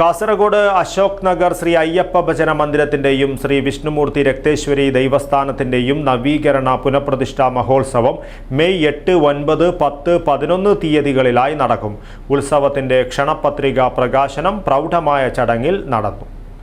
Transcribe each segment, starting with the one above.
കാസർഗോഡ് അശോക് നഗർ ശ്രീ അയ്യപ്പ ഭജന മന്ദിരത്തിന്റെയും ശ്രീ വിഷ്ണുമൂർത്തി രക്തേശ്വരി ദൈവസ്ഥാനത്തിന്റെയും നവീകരണ പുനഃപ്രതിഷ്ഠാ മഹോത്സവം മെയ് എട്ട് ഒൻപത് പത്ത് പതിനൊന്ന് തീയതികളിലായി നടക്കും. ഉത്സവത്തിന്റെ ക്ഷണപത്രിക പ്രകാശനം പ്രൗഢമായ ചടങ്ങിൽ നടന്നു.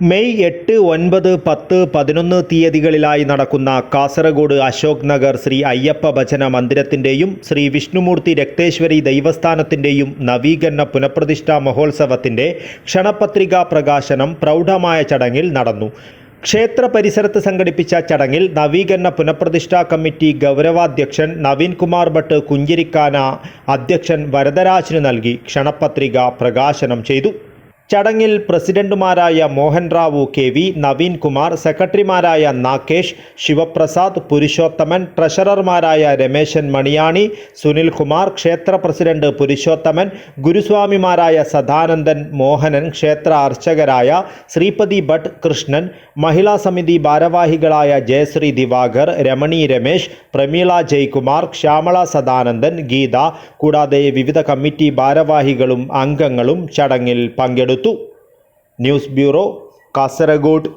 May എട്ട് ഒൻപത് പത്ത് പതിനൊന്ന് തീയതികളിലായി നടക്കുന്ന കാസർഗോഡ് അശോക് നഗർ ശ്രീ അയ്യപ്പ ഭജന മന്ദിരത്തിന്റെയും ശ്രീ വിഷ്ണുമൂർത്തി രക്തേശ്വരി ദൈവസ്ഥാനത്തിന്റെയും നവീകരണ പുനഃപ്രതിഷ്ഠാ മഹോത്സവത്തിന്റെ ക്ഷണപത്രികാ പ്രകാശനം പ്രൗഢമായ ചടങ്ങിൽ നടന്നു. ക്ഷേത്ര പരിസരത്ത് സംഘടിപ്പിച്ച ചടങ്ങിൽ നവീകരണ പുനഃപ്രതിഷ്ഠാ കമ്മിറ്റി ഗൗരവാധ്യക്ഷൻ നവീൻ കുമാർ ഭട്ട് കുഞ്ചിരിക്കാന അധ്യക്ഷൻ വരദരാജിന് നൽകി ക്ഷണപത്രിക പ്രകാശനം ചെയ്തു. ചടങ്ങിൽ പ്രസിഡന്റുമാരായ മോഹൻ റാവു കെ വി നവീൻ കുമാർ സെക്രട്ടറിമാരായ നാകേഷ് ശിവപ്രസാദ് പുരുഷോത്തമൻ ട്രഷറർമാരായ രമേശൻ മണിയാണി സുനിൽ കുമാർ ക്ഷേത്ര പ്രസിഡന്റ് പുരുഷോത്തമൻ ഗുരുസ്വാമിമാരായ സദാനന്ദൻ മോഹനൻ ക്ഷേത്ര അർച്ചകരായ ശ്രീപതി ഭട്ട് കൃഷ്ണൻ മഹിളാ സമിതി ഭാരവാഹികളായ ജയശ്രീ ദിവാകർ രമണി രമേശ് പ്രമീള ജയ്കുമാർ ശ്യാമള സദാനന്ദൻ ഗീത കൂടാതെ വിവിധ കമ്മിറ്റി ഭാരവാഹികളും അംഗങ്ങളും ചടങ്ങിൽ പങ്കെടുത്തു. News bureau Kasaragod.